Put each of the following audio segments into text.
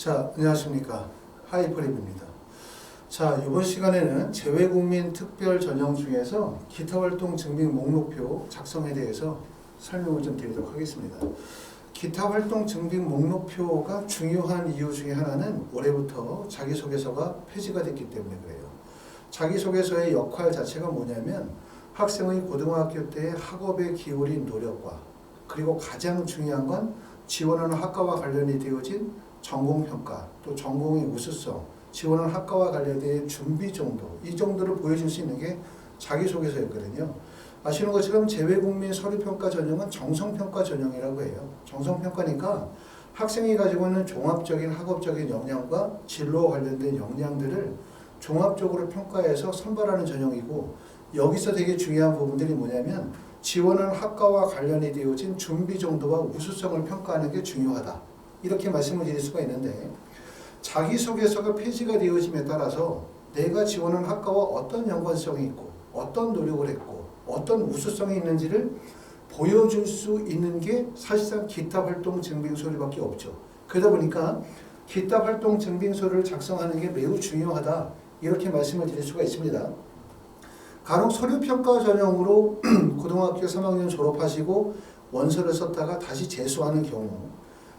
자, 안녕하십니까. 하이퍼립입니다. 자, 이번 시간에는 재외국민 특별 전형 중에서 기타 활동 증빙 목록표 작성에 대해서 설명을 좀 드리도록 하겠습니다. 기타 활동 증빙 목록표가 중요한 이유 중에 하나는 올해부터 자기소개서가 폐지가 됐기 때문에 그래요. 자기소개서의 역할 자체가 뭐냐면 학생의 고등학교 때 학업에 기울인 노력과 그리고 가장 중요한 건 지원하는 학과와 관련이 되어진 전공 평가 또 전공의 우수성 지원하는 학과와 관련된 준비 정도 이 정도를 보여줄 수 있는 게 자기소개서였거든요. 아시는 것처럼 재외국민 서류평가 전형은 정성평가 전형이라고 해요. 정성평가니까 학생이 가지고 있는 종합적인 학업적인 역량과 진로와 관련된 역량들을 종합적으로 평가해서 선발하는 전형이고 여기서 되게 중요한 부분들이 뭐냐면 지원하는 학과와 관련이 되어진 준비 정도와 우수성을 평가하는 게 중요하다. 이렇게 말씀을 드릴 수가 있는데 자기소개서가 폐지가 되어짐에 따라서 내가 지원한 학과와 어떤 연관성이 있고 어떤 노력을 했고 어떤 우수성이 있는지를 보여줄 수 있는 게 사실상 기타 활동 증빙서류밖에 없죠. 그러다 보니까 기타 활동 증빙서를 작성하는 게 매우 중요하다. 이렇게 말씀을 드릴 수가 있습니다. 간혹 서류평가 전형으로 고등학교 3학년 졸업하시고 원서를 썼다가 다시 재수하는 경우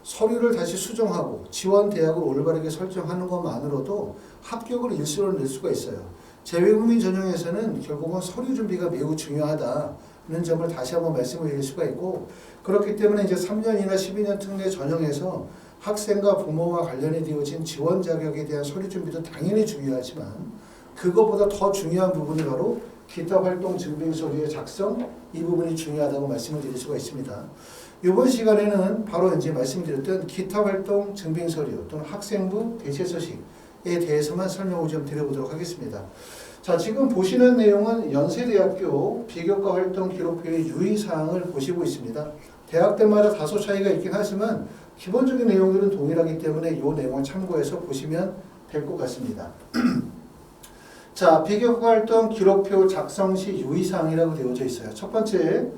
서류를 다시 수정하고 지원 대학을 올바르게 설정하는 것만으로도 합격을 일시로 낼 수가 있어요. 재외국민 전형에서는 결국은 서류 준비가 매우 중요하다는 점을 다시 한번 말씀을 드릴 수가 있고 그렇기 때문에 이제 3년이나 12년 특례 전형에서 학생과 부모와 관련이 되어진 지원 자격에 대한 서류 준비도 당연히 중요하지만 그것보다 더 중요한 부분이 바로 기타 활동 증빙 서류의 작성 이 부분이 중요하다고 말씀을 드릴 수가 있습니다. 이번 시간에는 바로 이제 말씀드렸던 기타 활동 증빙 서류 또는 학생부 대체 소식에 대해서만 설명을 좀 드려보도록 하겠습니다. 자, 지금 보시는 내용은 연세대학교 비교과 활동 기록표의 유의사항을 보시고 있습니다. 대학들마다 다소 차이가 있긴 하지만 기본적인 내용들은 동일하기 때문에 이 내용을 참고해서 보시면 될 것 같습니다. 자, 비교과 활동 기록표 작성 시 유의사항이라고 되어져 있어요. 첫 번째,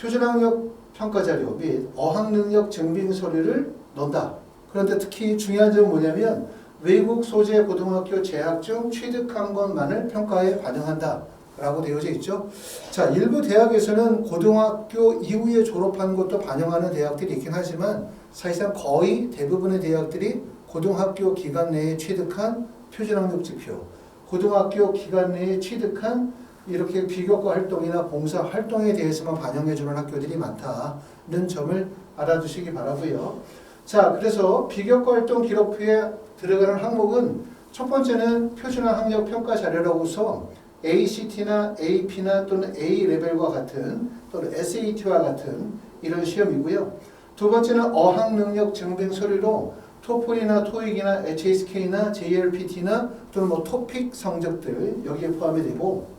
표준학력 평가 자료 및 어학능력 증빙 서류를 넣는다. 그런데 특히 중요한 점은 뭐냐면 외국 소재 고등학교 재학 중 취득한 것만을 평가에 반영한다. 라고 되어져 있죠. 자, 일부 대학에서는 고등학교 이후에 졸업한 것도 반영하는 대학들이 있긴 하지만 사실상 거의 대부분의 대학들이 고등학교 기간 내에 취득한 표준학력 지표, 고등학교 기간 내에 취득한 이렇게 비교과 활동이나 봉사 활동에 대해서만 반영해주는 학교들이 많다는 점을 알아두시기 바라고요. 자, 그래서 비교과 활동 기록표에 들어가는 항목은 첫 번째는 표준화 학력 평가 자료라고서 ACT나 AP나 또는 A 레벨과 같은 또는 SAT와 같은 이런 시험이고요. 두 번째는 어학 능력 증빙 서류로 토플이나 토익이나 HSK나 JLPT나 또는 뭐 토픽 성적들 여기에 포함이 되고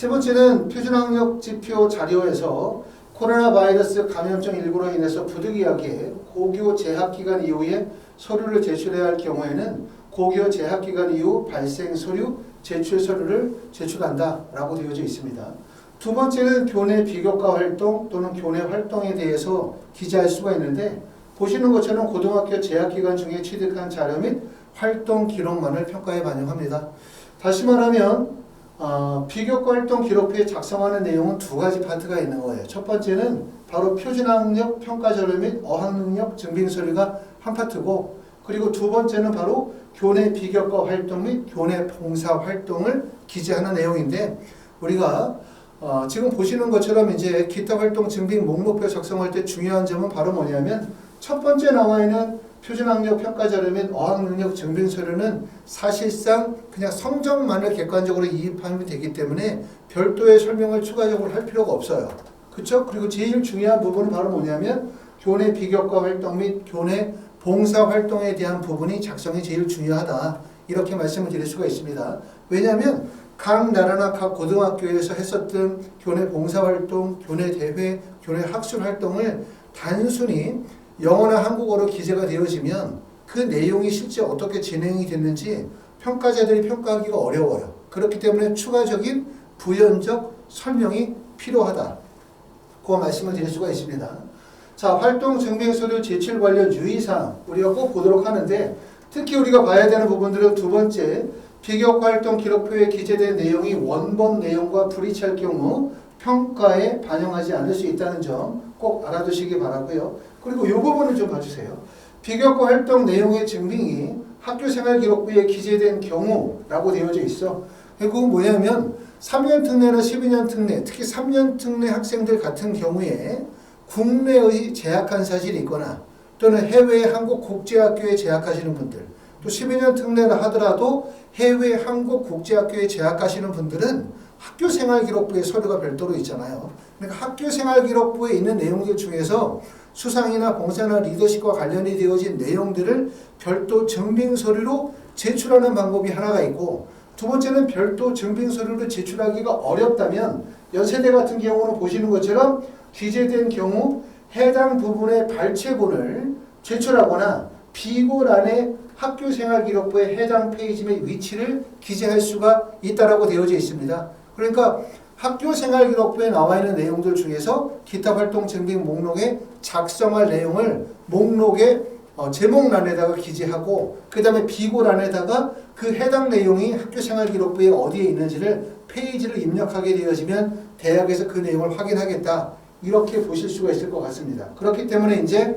세 번째는 표준학력 지표 자료에서 코로나 바이러스 감염증 19로 인해서 부득이하게 고교 재학 기간 이후에 서류를 제출해야 할 경우에는 고교 재학 기간 이후 발생 서류 제출 서류를 제출한다 라고 되어져 있습니다. 두 번째는 교내 비교과 활동 또는 교내 활동에 대해서 기재할 수가 있는데 보시는 것처럼 고등학교 재학 기간 중에 취득한 자료 및 활동 기록만을 평가에 반영합니다. 다시 말하면 어, 비교과 활동 기록표에 작성하는 내용은 두 가지 파트가 있는 거예요. 첫 번째는 바로 표준학력 평가 자료 및 어학능력 증빙 서류가 한 파트고 그리고 두 번째는 바로 교내 비교과 활동 및 교내 봉사 활동을 기재하는 내용인데 우리가 어, 지금 보시는 것처럼 이제 기타 활동 증빙 목록표 작성할 때 중요한 점은 바로 뭐냐면 첫 번째 나와 있는 표준학력 평가 자료 및 어학능력 증빙 서류는 사실상 그냥 성적만을 객관적으로 이입하면 되기 때문에 별도의 설명을 추가적으로 할 필요가 없어요. 그렇죠? 그리고 제일 중요한 부분은 바로 뭐냐면 교내 비교과 활동 및 교내 봉사 활동에 대한 부분이 작성이 제일 중요하다. 이렇게 말씀을 드릴 수가 있습니다. 왜냐하면 각 나라나 각 고등학교에서 했었던 교내 봉사 활동, 교내 대회, 교내 학술 활동을 단순히 영어나 한국어로 기재가 되어지면 그 내용이 실제 어떻게 진행이 됐는지 평가자들이 평가하기가 어려워요. 그렇기 때문에 추가적인 부연적 설명이 필요하다. 그 말씀을 드릴 수가 있습니다. 자, 활동 증빙 서류 제출 관련 유의사항 우리가 꼭 보도록 하는데 특히 우리가 봐야 되는 부분들은 두 번째 비교 활동 기록표에 기재된 내용이 원본 내용과 불이치할 경우 평가에 반영하지 않을 수 있다는 점 꼭 알아두시기 바라고요. 그리고 이 부분을 좀 봐주세요. 비교과 활동 내용의 증빙이 학교생활기록부에 기재된 경우라고 되어져 있어. 그리고 뭐냐면 3년 특례나 12년 특례, 특히 3년 특례 학생들 같은 경우에 국내의 재학한 사실이 있거나 또는 해외 한국 국제학교에 재학하시는 분들 또 12년 특례를 하더라도 해외 한국 국제학교에 재학하시는 분들은 학교생활기록부에 서류가 별도로 있잖아요. 그러니까 학교생활기록부에 있는 내용들 중에서 수상이나 봉사나 리더십과 관련이 되어진 내용들을 별도 증빙 서류로 제출하는 방법이 하나가 있고 두 번째는 별도 증빙 서류를 제출하기가 어렵다면 연세대 같은 경우는 보시는 것처럼 기재된 경우 해당 부분의 발췌본을 제출하거나 비고란에 학교생활기록부의 해당 페이지의 위치를 기재할 수가 있다라고 되어져 있습니다. 그러니까 학교 생활 기록부에 나와 있는 내용들 중에서 기타 활동 증빙 목록에 작성할 내용을 목록의 어, 제목란에다가 기재하고 그 다음에 비고란에다가 그 해당 내용이 학교 생활 기록부에 어디에 있는지를 페이지를 입력하게 되어지면 대학에서 그 내용을 확인하겠다 이렇게 보실 수가 있을 것 같습니다. 그렇기 때문에 이제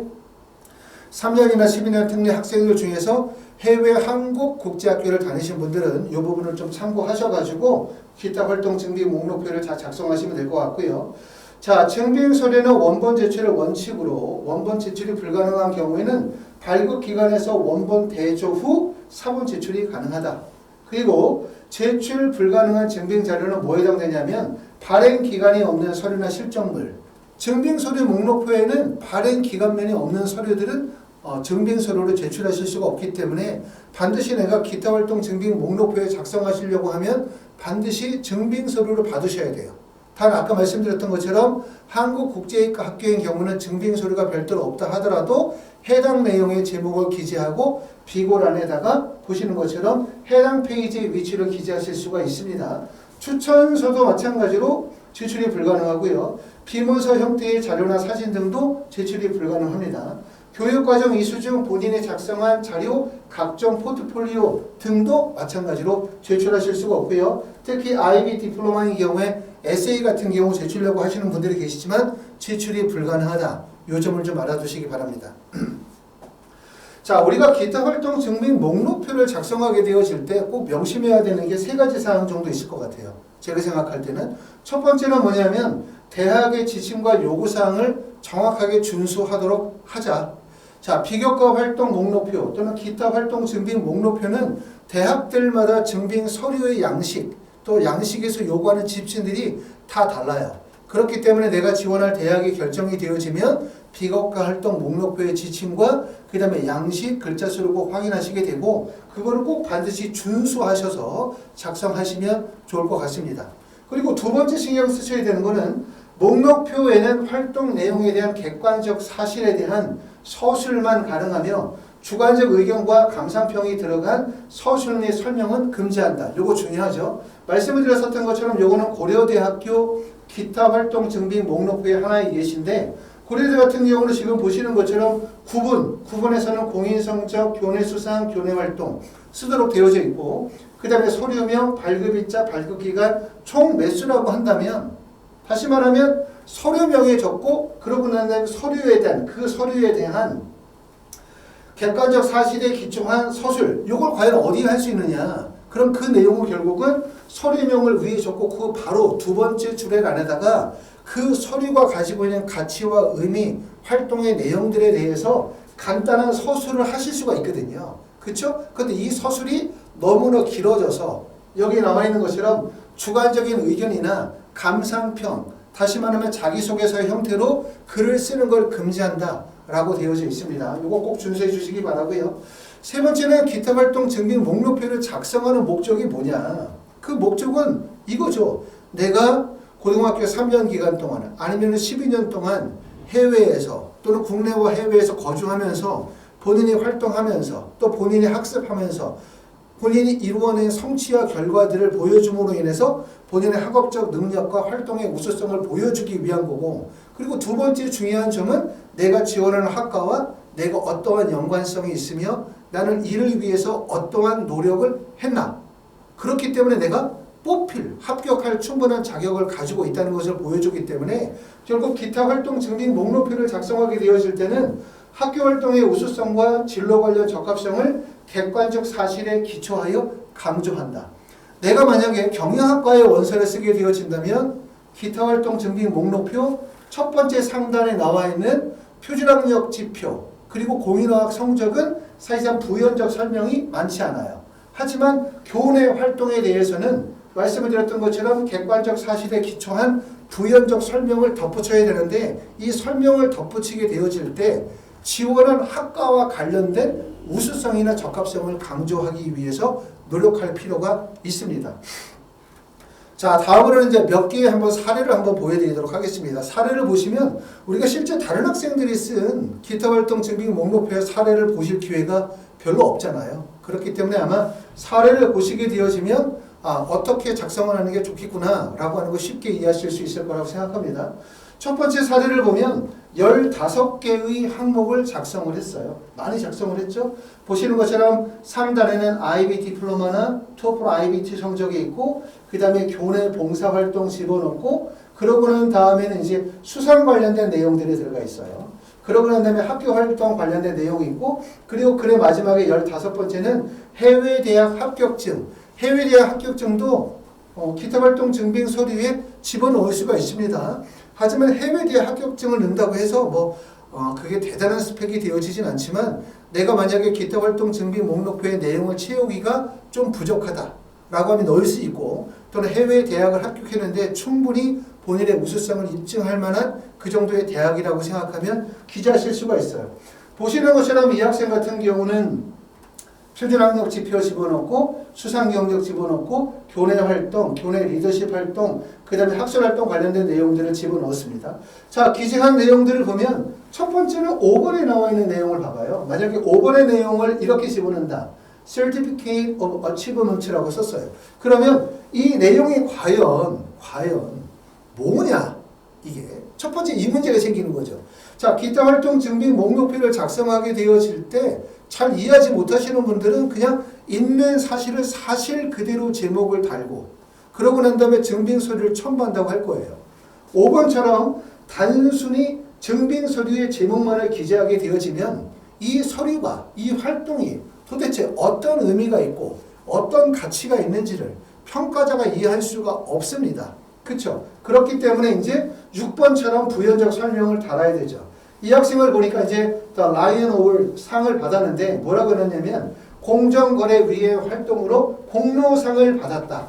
3년이나 12년 특례 학생들 중에서 해외 한국 국제학교를 다니신 분들은 이 부분을 좀 참고하셔가지고 기타 활동 증빙 목록표를 다 작성하시면 될 것 같고요. 자, 증빙 서류는 원본 제출을 원칙으로 원본 제출이 불가능한 경우에는 발급 기관에서 원본 대조 후 사본 제출이 가능하다. 그리고 제출 불가능한 증빙 자료는 뭐에 해당되냐면 발행 기간이 없는 서류나 실적물. 증빙 서류 목록표에는 발행 기간면이 없는 서류들은 어, 증빙 서류로 제출하실 수가 없기 때문에 반드시 내가 기타 활동 증빙 목록표에 작성하시려고 하면 반드시 증빙 서류를 받으셔야 돼요. 단 아까 말씀드렸던 것처럼 한국 국제학교인 경우는 증빙 서류가 별도로 없다 하더라도 해당 내용의 제목을 기재하고 비고란에다가 보시는 것처럼 해당 페이지의 위치를 기재하실 수가 있습니다. 추천서도 마찬가지로 제출이 불가능하고요. 비문서 형태의 자료나 사진 등도 제출이 불가능합니다. 교육과정 이수 중 본인이 작성한 자료, 각종 포트폴리오 등도 마찬가지로 제출하실 수가 없고요. 특히 IB 디플로마의 경우에 에세이 같은 경우 제출하려고 하시는 분들이 계시지만 제출이 불가능하다. 요 점을 좀 알아두시기 바랍니다. 자, 우리가 기타 활동 증빙 목록표를 작성하게 되어질 때 꼭 명심해야 되는 게 세 가지 사항 정도 있을 것 같아요. 제가 생각할 때는 첫 번째는 뭐냐면 대학의 지침과 요구 사항을 정확하게 준수하도록 하자. 자, 비교과 활동 목록표 또는 기타 활동 증빙 목록표는 대학들마다 증빙 서류의 양식 또 양식에서 요구하는 지침들이 다 달라요. 그렇기 때문에 내가 지원할 대학이 결정이 되어지면 비교과 활동 목록표의 지침과 그 다음에 양식 글자 수를 꼭 확인하시게 되고 그거를 꼭 반드시 준수하셔서 작성하시면 좋을 것 같습니다. 그리고 두 번째 신경 쓰셔야 되는 거는 목록표에는 활동 내용에 대한 객관적 사실에 대한 서술만 가능하며 주관적 의견과 감상평이 들어간 서술 및 설명은 금지한다. 요거 중요하죠. 말씀을 드렸었던 것처럼 요거는 고려대학교 기타 활동 증빙 목록표의 하나의 예시인데 고려대 같은 경우는 지금 보시는 것처럼 9분, 9분에서는 공인성적, 교내 수상, 교내 활동 쓰도록 되어져 있고 그 다음에 서류명, 발급일자, 발급기간 총 매수라고 한다면 다시 말하면 서류명에 적고 그러고 난 다음에 서류에 대한 그 서류에 대한 객관적 사실에 기초한 서술 이걸 과연 어디에 할 수 있느냐 그럼 그 내용을 결국은 서류명을 위에 적고 그 바로 두 번째 줄에 안에다가 그 서류가 가지고 있는 가치와 의미 활동의 내용들에 대해서 간단한 서술을 하실 수가 있거든요 그렇죠? 근데 이 서술이 너무나 길어져서 여기 나와 있는 것처럼 주관적인 의견이나 감상평 다시 말하면 자기소개서의 형태로 글을 쓰는 걸 금지한다 라고 되어져 있습니다. 이거 꼭 준수해 주시기 바라고요. 세 번째는 기타 활동 증빙 목록표를 작성하는 목적이 뭐냐? 그 목적은 이거죠. 내가 고등학교 3년 기간 동안 아니면 12년 동안 해외에서 또는 국내와 해외에서 거주하면서 본인이 활동하면서 또 본인이 학습하면서 본인이 이루어낸 성취와 결과들을 보여줌으로 인해서 본인의 학업적 능력과 활동의 우수성을 보여주기 위한 거고 그리고 두 번째 중요한 점은 내가 지원하는 학과와 내가 어떠한 연관성이 있으며 나는 이를 위해서 어떠한 노력을 했나. 그렇기 때문에 내가 뽑힐 합격할 충분한 자격을 가지고 있다는 것을 보여주기 때문에 결국 기타 활동 증빙 목록표를 작성하게 되어질 때는 학교 활동의 우수성과 진로 관련 적합성을 객관적 사실에 기초하여 강조한다. 내가 만약에 경영학과의 원서를 쓰게 되어진다면 기타 활동 증빙 목록표 첫 번째 상단에 나와 있는 표준학력 지표 그리고 공인어학 성적은 사실상 부연적 설명이 많지 않아요. 하지만 교내 활동에 대해서는 말씀을 드렸던 것처럼 객관적 사실에 기초한 부연적 설명을 덧붙여야 되는데 이 설명을 덧붙이게 되어질 때 지원한 학과와 관련된 우수성이나 적합성을 강조하기 위해서 노력할 필요가 있습니다. 자, 다음으로는 이제 몇 개의 한번 사례를 한번 보여드리도록 하겠습니다. 사례를 보시면 우리가 실제 다른 학생들이 쓴 기타 활동 증빙 목록표의 사례를 보실 기회가 별로 없잖아요. 그렇기 때문에 아마 사례를 보시게 되어지면 아, 어떻게 작성을 하는 게 좋겠구나 라고 하는 거 쉽게 이해하실 수 있을 거라고 생각합니다. 첫 번째 사례를 보면 15개의 항목을 작성을 했어요. 많이 작성을 했죠. 보시는 것처럼 상단에는 IB 디플로마나 토플 IBT 성적이 있고 그 다음에 교내 봉사활동 집어넣고 그러고 난 다음에는 이제 수상 관련된 내용들이 들어가 있어요. 그러고 난 다음에 학교 활동 관련된 내용이 있고 그리고 글의 마지막에 15번째는 해외 대학 합격증 해외 대학 합격증도 어, 기타 활동 증빙 서류에 집어넣을 수가 있습니다. 하지만 해외 대학 합격증을 넣는다고 해서 뭐 어, 그게 대단한 스펙이 되어지진 않지만 내가 만약에 기타 활동 증빙 목록표의 내용을 채우기가 좀 부족하다 라고 하면 넣을 수 있고 또는 해외 대학을 합격했는데 충분히 본인의 우수성을 입증할 만한 그 정도의 대학이라고 생각하면 기재하실 수가 있어요. 보시는 것처럼 이 학생 같은 경우는 표준학력 지표 집어넣고 수상 경력 집어넣고 교내 활동, 교내 리더십 활동, 그 다음에 학술 활동 관련된 내용들을 집어넣었습니다. 자, 기재한 내용들을 보면 첫 번째는 5번에 나와 있는 내용을 봐봐요. 만약에 5번의 내용을 이렇게 집어넣는다. Certificate of Achievement라고 썼어요. 그러면 이 내용이 과연, 과연 뭐냐? 이게 첫 번째 이 문제가 생기는 거죠. 자, 기타 활동 증빙 목록표를 작성하게 되어질 때 잘 이해하지 못하시는 분들은 그냥 있는 사실을 사실 그대로 제목을 달고 그러고 난 다음에 증빙 서류를 첨부한다고 할 거예요. 5번처럼 단순히 증빙 서류의 제목만을 기재하게 되어지면 이 서류가 이 활동이 도대체 어떤 의미가 있고 어떤 가치가 있는지를 평가자가 이해할 수가 없습니다. 그렇죠? 그렇기 때문에 이제 6번처럼 부연적 설명을 달아야 되죠. 이 학생을 보니까 이제 Lion Award 상을 받았는데 뭐라고 그러냐면 공정거래위의 활동으로 공로상을 받았다.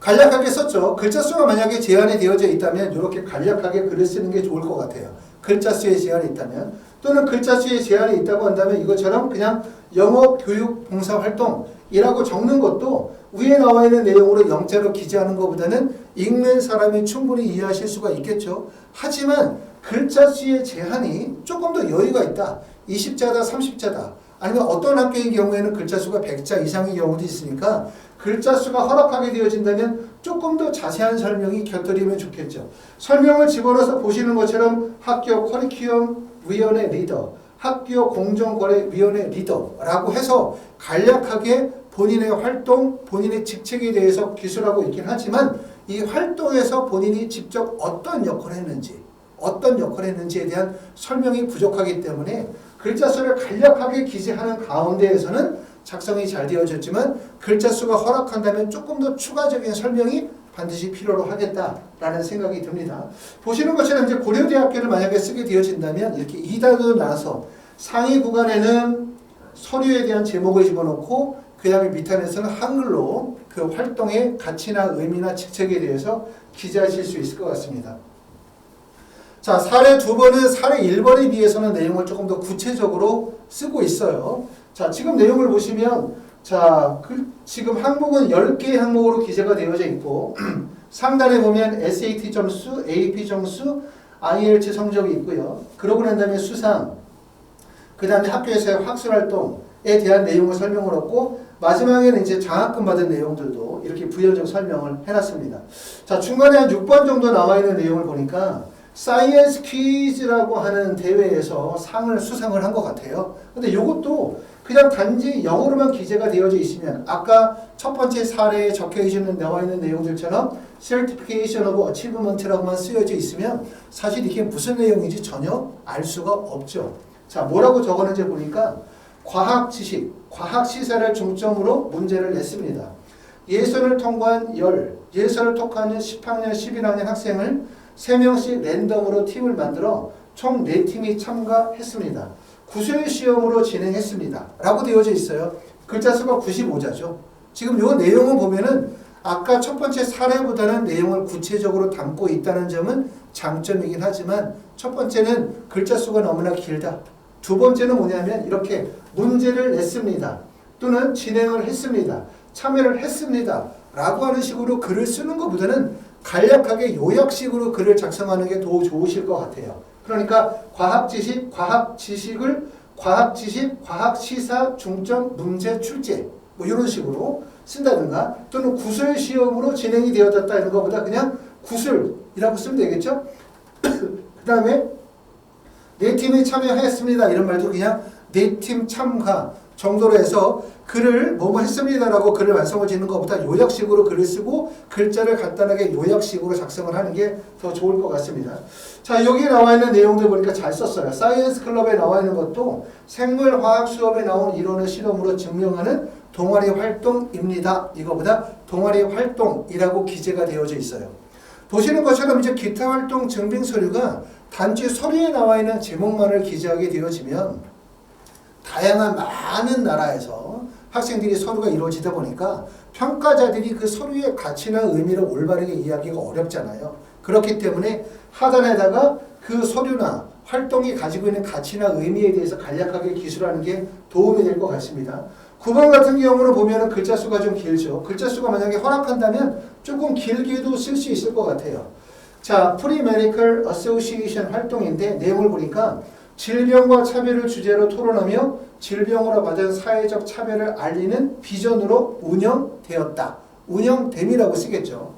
간략하게 썼죠. 글자 수가 만약에 제한이 되어져 있다면 이렇게 간략하게 글을 쓰는 게 좋을 것 같아요. 글자 수에 제한이 있다면 또는 글자 수에 제한이 있다고 한다면 이것처럼 그냥 영어 교육 봉사 활동이라고 적는 것도 위에 나와 있는 내용으로 영자로 기재하는 것보다는 읽는 사람이 충분히 이해하실 수가 있겠죠. 하지만 글자 수의 제한이 조금 더 여유가 있다. 20자다, 30자다. 아니면 어떤 학교의 경우에는 글자 수가 100자 이상의 경우도 있으니까 글자 수가 허락하게 되어진다면 조금 더 자세한 설명이 곁들이면 좋겠죠. 설명을 집어넣어서 보시는 것처럼 학교 커리큘럼 위원회 리더, 학교 공정거래위원회 리더라고 해서 간략하게 본인의 활동, 본인의 직책에 대해서 기술하고 있긴 하지만 이 활동에서 본인이 직접 어떤 역할을 했는지 어떤 역할을 했는지에 대한 설명이 부족하기 때문에 글자 수를 간략하게 기재하는 가운데에서는 작성이 잘 되어졌지만 글자 수가 허락한다면 조금 더 추가적인 설명이 반드시 필요로 하겠다라는 생각이 듭니다. 보시는 것처럼 이제 고려대학교를 만약에 쓰게 되어진다면 이렇게 2단으로 나눠서 상위 구간에는 서류에 대한 제목을 집어넣고 그 다음에 밑단에서는 한글로 그 활동의 가치나 의미나 직책에 대해서 기재하실 수 있을 것 같습니다. 자, 사례 두 번은 사례 1번에 비해서는 내용을 조금 더 구체적으로 쓰고 있어요. 자, 지금 내용을 보시면 자, 그 지금 항목은 10개의 항목으로 기재가 되어져 있고 상단에 보면 SAT 점수, AP 점수, IELTS 성적이 있고요. 그러고 난 다음에 수상, 그 다음에 학교에서의 학술 활동, 대한 내용을 설명을 했고 마지막에는 이제 장학금 받은 내용들도 이렇게 부연적 설명을 해놨습니다. 자 중간에 한 6번 정도 나와 있는 내용을 보니까 사이언스 퀴즈라고 하는 대회에서 상을 수상을 한 것 같아요. 근데 이것도 그냥 단지 영어로만 기재가 되어져 있으면 아까 첫 번째 사례에 적혀 있는 나와 있는 내용들처럼 Certification of Achievement라고만 쓰여져 있으면 사실 이게 무슨 내용인지 전혀 알 수가 없죠. 자 뭐라고 적었는지 보니까 과학 지식, 과학 시사를 중점으로 문제를 냈습니다. 예선을 통과한 10, 예선을 통과한 10학년, 11학년 학생을 3명씩 랜덤으로 팀을 만들어 총 4팀이 참가했습니다. 구술 시험으로 진행했습니다. 라고 되어져 있어요. 글자 수가 95자죠. 지금 이 내용을 보면은 아까 첫 번째 사례보다는 내용을 구체적으로 담고 있다는 점은 장점이긴 하지만 첫 번째는 글자 수가 너무나 길다. 두 번째는 뭐냐면 이렇게 문제를 냈습니다. 또는 진행을 했습니다. 참여를 했습니다. 라고 하는 식으로 글을 쓰는 것보다는 간략하게 요약식으로 글을 작성하는 게 더 좋으실 것 같아요. 그러니까 과학 지식, 과학 지식을 과학 지식, 과학 시사, 중점, 문제, 출제 뭐 이런 식으로 쓴다든가 또는 구술 시험으로 진행이 되어졌다 이런 것보다 그냥 구술이라고 쓰면 되겠죠. 그 다음에 네 팀이 참여했습니다 이런 말도 그냥 네팀 참가 정도로 해서 글을 뭐뭐 했습니다라고 글을 완성을 짓는 것보다 요약식으로 글을 쓰고 글자를 간단하게 요약식으로 작성을 하는 게 더 좋을 것 같습니다. 자 여기 나와 있는 내용들 보니까 잘 썼어요. 사이언스 클럽에 나와 있는 것도 생물 화학 수업에 나온 이론을 실험으로 증명하는 동아리 활동입니다. 이거보다 동아리 활동이라고 기재가 되어져 있어요. 보시는 것처럼 이제 기타 활동 증빙 서류가 단지 서류에 나와 있는 제목만을 기재하게 되어지면 다양한 많은 나라에서 학생들이 서류가 이루어지다 보니까 평가자들이 그 서류의 가치나 의미를 올바르게 이해하기가 어렵잖아요. 그렇기 때문에 하단에다가 그 서류나 활동이 가지고 있는 가치나 의미에 대해서 간략하게 기술하는 게 도움이 될 것 같습니다. 9번 같은 경우는 보면은 글자 수가 좀 길죠. 글자 수가 만약에 허락한다면 조금 길게도 쓸 수 있을 것 같아요. 자, 프리메디컬 어소시에이션 활동인데 내용을 보니까 질병과 차별을 주제로 토론하며 질병으로 받은 사회적 차별을 알리는 비전으로 운영되었다. 운영됨이라고 쓰겠죠.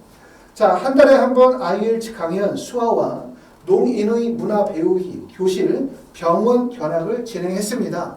자, 한 달에 한 번 IELTS 강연 수화와 농인의 문화 배우기 교실 병원 견학을 진행했습니다.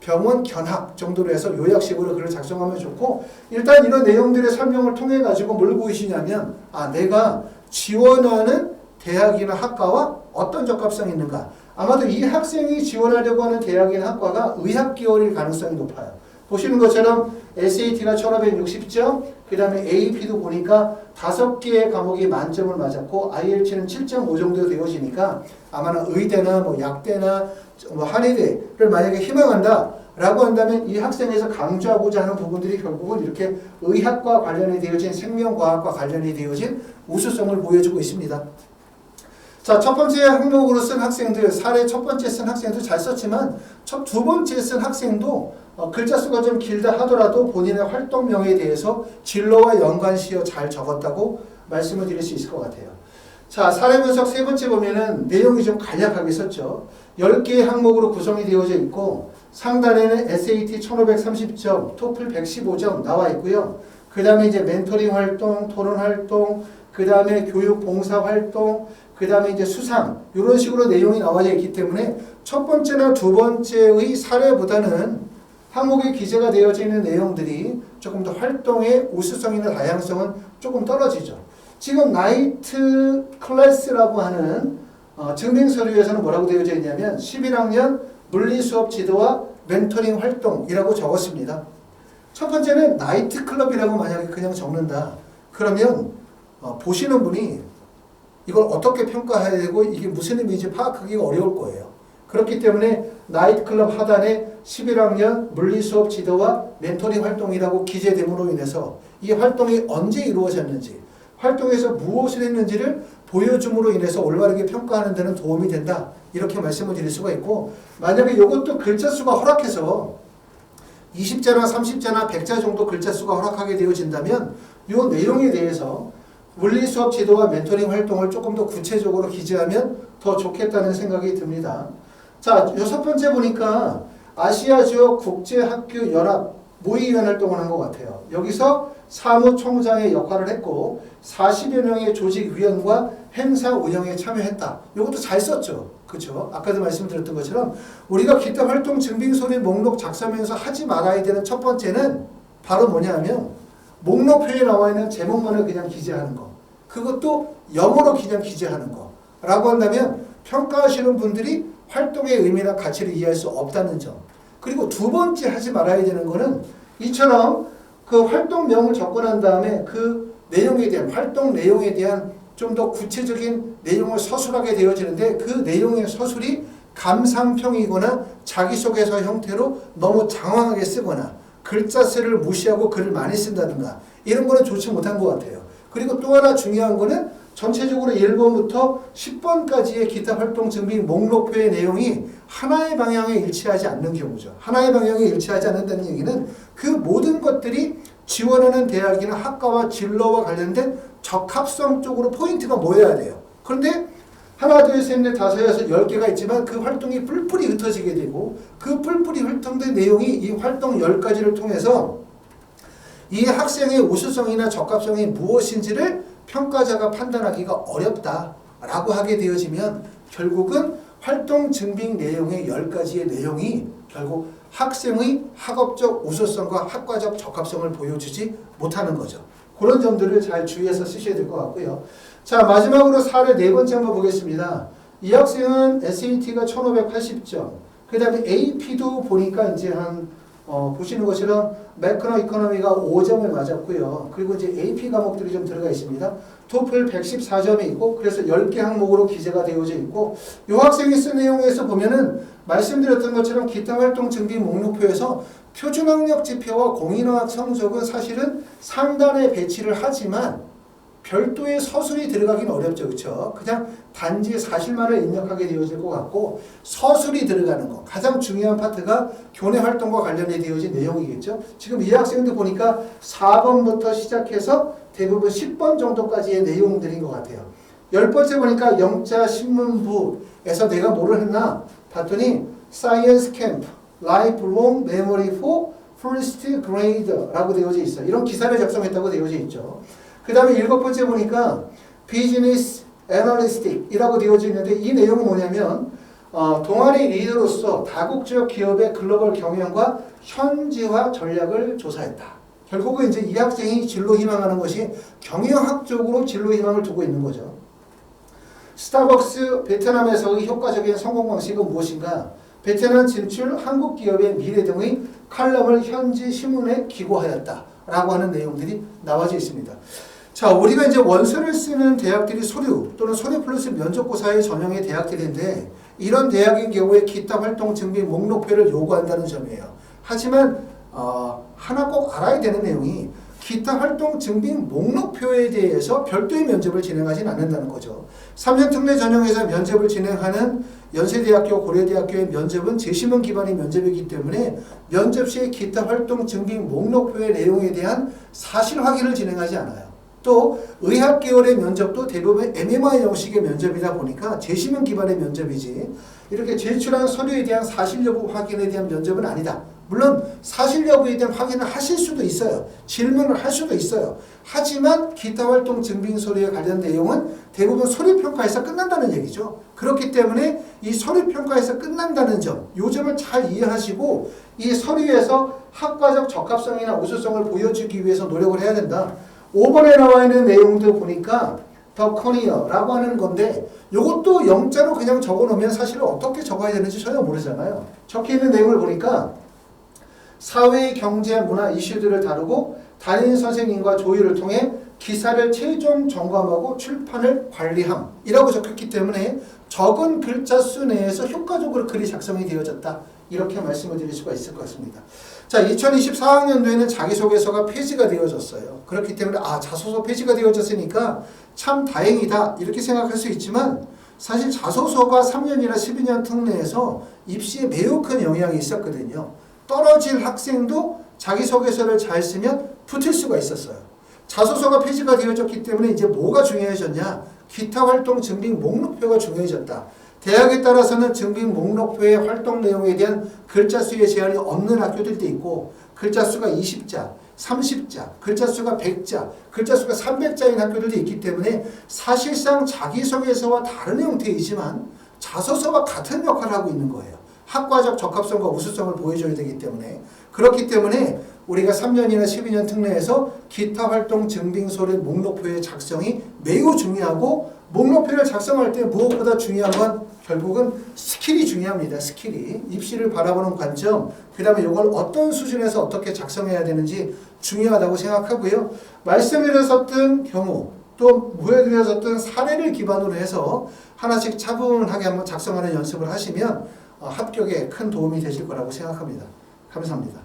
병원 견학 정도로 해서 요약식으로 글을 작성하면 좋고 일단 이런 내용들의 설명을 통해 가지고 뭘 보이시냐면 아 내가 지원하는 대학이나 학과와 어떤 적합성이 있는가 아마도 이 학생이 지원하려고 하는 대학이나 학과가 의학 계열일 가능성이 높아요. 보시는 것처럼 SAT가 1560점, 그 다음에 AP도 보니까 다섯 개의 과목이 만점을 맞았고 IELTS는 7.5 정도 되어지니까 아마는 의대나 뭐 약대나 뭐 한의대를 만약에 희망한다 라고 한다면 이 학생에서 강조하고자 하는 부분들이 결국은 이렇게 의학과 관련이 되어진 생명과학과 관련이 되어진 우수성을 보여주고 있습니다. 자, 첫 번째 항목으로 쓴 학생들, 사례 첫 번째 쓴 학생도 잘 썼지만 첫 두 번째 쓴 학생도 어, 글자 수가 좀 길다 하더라도 본인의 활동명에 대해서 진로와 연관시어 잘 적었다고 말씀을 드릴 수 있을 것 같아요. 자, 사례 분석 세 번째 보면은 내용이 좀 간략하게 썼죠. 10개의 항목으로 구성이 되어져 있고 상단에는 SAT 1530점, 토플 115점 나와 있고요. 그 다음에 이제 멘토링 활동, 토론 활동, 그 다음에 교육 봉사 활동, 그 다음에 이제 수상 이런 식으로 내용이 나와져 있기 때문에 첫 번째나 두 번째의 사례보다는 항목에 기재가 되어져 있는 내용들이 조금 더 활동의 우수성이나 다양성은 조금 떨어지죠. 지금 나이트 클래스라고 하는 어, 증빙 서류에서는 뭐라고 되어져 있냐면 11학년 물리 수업 지도와 멘토링 활동이라고 적었습니다. 첫 번째는 나이트 클럽이라고 만약에 그냥 적는다. 그러면 어, 보시는 분이 이걸 어떻게 평가해야 되고 이게 무슨 의미인지 파악하기가 어려울 거예요. 그렇기 때문에 나이트클럽 하단에 11학년 물리수업 지도와 멘토링 활동이라고 기재됨으로 인해서 이 활동이 언제 이루어졌는지 활동에서 무엇을 했는지를 보여줌으로 인해서 올바르게 평가하는 데는 도움이 된다. 이렇게 말씀을 드릴 수가 있고 만약에 이것도 글자 수가 허락해서 20자나 30자나 100자 정도 글자 수가 허락하게 되어진다면 이 내용에 대해서 물리 수업 지도와 멘토링 활동을 조금 더 구체적으로 기재하면 더 좋겠다는 생각이 듭니다. 자, 여섯 번째 보니까 아시아 지역 국제학교 연합 모의위원 활동을 한 것 같아요. 여기서 사무총장의 역할을 했고 40여 명의 조직위원과 행사 운영에 참여했다. 이것도 잘 썼죠. 그렇죠? 아까도 말씀드렸던 것처럼 우리가 기타 활동 증빙 서류 목록 작성하면서 하지 말아야 되는 첫 번째는 바로 뭐냐 하면 목록표에 나와 있는 제목만을 그냥 기재하는 거. 그것도 영어로 그냥 기재하는 거. 라고 한다면 평가하시는 분들이 활동의 의미나 가치를 이해할 수 없다는 점. 그리고 두 번째 하지 말아야 되는 거는 이처럼 그 활동명을 접근한 다음에 그 내용에 대한 활동 내용에 대한 좀 더 구체적인 내용을 서술하게 되어지는데 그 내용의 서술이 감상평이거나 자기소개서 형태로 너무 장황하게 쓰거나 글자 수를 무시하고 글을 많이 쓴다든가 이런 거는 좋지 못한 것 같아요. 그리고 또 하나 중요한 거는 전체적으로 1번부터 10번까지의 기타 활동 증빙 목록표의 내용이 하나의 방향에 일치하지 않는 경우죠. 하나의 방향에 일치하지 않는다는 얘기는 그 모든 것들이 지원하는 대학이나 학과와 진로와 관련된 적합성 쪽으로 포인트가 모여야 돼요. 그런데 하나, 둘, 셋, 넷, 다섯, 여섯, 열 개가 있지만 그 활동이 뿔뿔이 흩어지게 되고 그 뿔뿔이 흩어진 내용이 이 활동 열 가지를 통해서 이 학생의 우수성이나 적합성이 무엇인지를 평가자가 판단하기가 어렵다라고 하게 되어지면 결국은 활동 증빙 내용의 열 가지의 내용이 결국 학생의 학업적 우수성과 학과적 적합성을 보여주지 못하는 거죠. 그런 점들을 잘 주의해서 쓰셔야 될 것 같고요. 자 마지막으로 사례 네 번째 한번 보겠습니다. 이 학생은 SAT가 1580점, 그 다음에 AP도 보니까 이제 한 어, 보시는 것처럼 매크로 이코노미가 5점을 맞았고요. 그리고 이제 AP 과목들이 좀 들어가 있습니다. 토플 114점이 있고 그래서 10개 항목으로 기재가 되어져 있고 이 학생이 쓴 내용에서 보면은 말씀드렸던 것처럼 기타 활동 증빙 목록표에서 표준학력 지표와 공인어학 성적은 사실은 상단에 배치를 하지만 별도의 서술이 들어가긴 어렵죠. 그렇죠? 그냥 단지 사실만을 입력하게 되어질 것 같고 서술이 들어가는 거 가장 중요한 파트가 교내 활동과 관련해 되어진 내용이겠죠. 지금 이 학생도 보니까 4번부터 시작해서 대부분 10번 정도까지의 내용들인 것 같아요. 열 번째 보니까 영자 신문부에서 내가 뭐를 했나 봤더니 사이언스 캠프, 라이프롱 메모리 포 퍼스트 그레이드라고 되어져 있어요. 이런 기사를 작성했다고 되어져 있죠. 그 다음에 일곱 번째 보니까 비즈니스 애널리스틱이라고 되어져 있는데 이 내용은 뭐냐면 어, 동아리 리더로서 다국적 기업의 글로벌 경영과 현지화 전략을 조사했다. 결국은 이제 이 학생이 진로 희망하는 것이 경영학적으로 진로 희망을 두고 있는 거죠. 스타벅스 베트남에서의 효과적인 성공 방식은 무엇인가? 베트남 진출 한국 기업의 미래 등의 칼럼을 현지 신문에 기고하였다. 라고 하는 내용들이 나와져 있습니다. 자, 우리가 이제 원서를 쓰는 대학들이 소류 또는 소류 플러스 면접고사의 전형의 대학들인데 이런 대학인 경우에 기타 활동 증빙 목록표를 요구한다는 점이에요. 하지만 어, 하나 꼭 알아야 되는 내용이 기타 활동 증빙 목록표에 대해서 별도의 면접을 진행하진 않는다는 거죠. 3년 특례 전형에서 면접을 진행하는 연세대학교, 고려대학교의 면접은 재심원 기반의 면접이기 때문에 면접 시에 기타 활동 증빙 목록표의 내용에 대한 사실 확인을 진행하지 않아요. 또 의학 계열의 면접도 대부분 MMI 형식의 면접이다 보니까 재심원 기반의 면접이지 이렇게 제출한 서류에 대한 사실 여부 확인에 대한 면접은 아니다. 물론 사실 여부에 대한 확인을 하실 수도 있어요. 질문을 할 수도 있어요. 하지만 기타 활동 증빙 서류에 관련 내용은 대부분 서류 평가에서 끝난다는 얘기죠. 그렇기 때문에 이 서류 평가에서 끝난다는 점, 이 점을 잘 이해하시고 이 서류에서 학과적 적합성이나 우수성을 보여주기 위해서 노력을 해야 된다. 5번에 나와 있는 내용도 보니까 더 커니어라고 하는 건데 이것도 영자로 그냥 적어 놓으면 사실 어떻게 적어야 되는지 전혀 모르잖아요. 적혀 있는 내용을 보니까 사회, 경제, 문화 이슈들을 다루고 담임 선생님과 조율을 통해 기사를 최종 점검하고 출판을 관리함이라고 적혔기 때문에 적은 글자 수 내에서 효과적으로 글이 작성이 되어졌다. 이렇게 말씀을 드릴 수가 있을 것 같습니다. 자, 2024학년도에는 자기소개서가 폐지가 되어졌어요. 그렇기 때문에 아, 자소서 폐지가 되어졌으니까 참 다행이다. 이렇게 생각할 수 있지만 사실 자소서가 3년이나 12년 특례에서 입시에 매우 큰 영향이 있었거든요. 떨어질 학생도 자기소개서를 잘 쓰면 붙을 수가 있었어요. 자소서가 폐지가 되어졌기 때문에 이제 뭐가 중요해졌냐? 기타 활동 증빙 목록표가 중요해졌다. 대학에 따라서는 증빙 목록표의 활동 내용에 대한 글자 수의 제한이 없는 학교들도 있고 글자 수가 20자, 30자, 글자 수가 100자, 글자 수가 300자인 학교들도 있기 때문에 사실상 자기소개서와 다른 형태이지만 자소서와 같은 역할을 하고 있는 거예요. 학과적 적합성과 우수성을 보여줘야 되기 때문에 그렇기 때문에 우리가 3년이나 12년 특례에서 기타 활동 증빙서류 목록표의 작성이 매우 중요하고 목록표를 작성할 때 무엇보다 중요한 건 결국은 스킬이 중요합니다. 스킬이 입시를 바라보는 관점, 그 다음에 이걸 어떤 수준에서 어떻게 작성해야 되는지 중요하다고 생각하고요. 말씀드렸었던 경우 또 보여드렸었던 사례를 기반으로 해서 하나씩 차분하게 한번 작성하는 연습을 하시면 어, 합격에 큰 도움이 되실 거라고 생각합니다. 감사합니다.